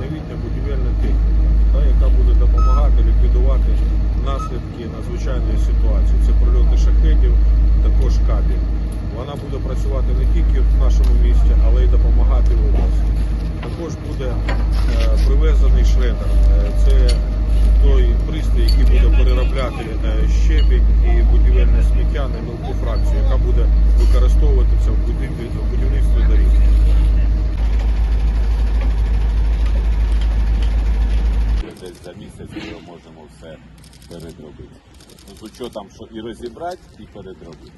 новітня будівельна техніка, яка буде допомагати ліквідувати наслідки надзвичайної ситуації. Це прольоти шахетів, також кабів. Вона буде працювати не тільки в нашому місті, але й допомагати області. Також буде е, привезений шредер. Е, це той пристрій, який буде переробляти е, щебінь і будівельне сміття на мілку фракцію, яка буде використовуватися в будівлі. За місяць ми можемо все передробити. Ну, з учетом, що і розібрати, і передробити.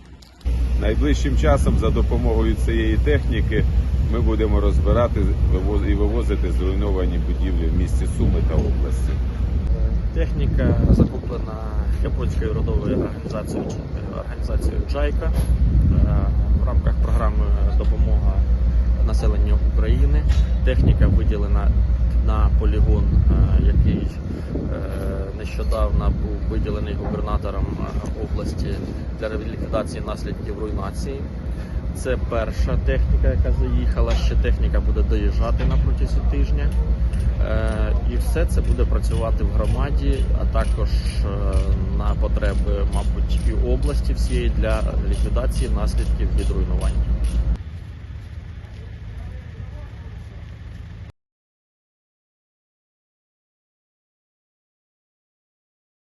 Найближчим часом за допомогою цієї техніки ми будемо розбирати і вивозити зруйновані будівлі в місті Суми та області. Техніка закуплена японською родовою організацією, організацією Джайка е, в рамках програми допомога населенню України. Техніка виділена на полігон, е, нещодавно був виділений губернатором е, області для ліквідації наслідків руйнації. Це перша техніка, яка заїхала. Ще техніка буде доїжджати на протязі тижня. Е, І все це буде працювати в громаді, а також е, на потреби, мабуть, і області всієї для ліквідації наслідків від руйнувань.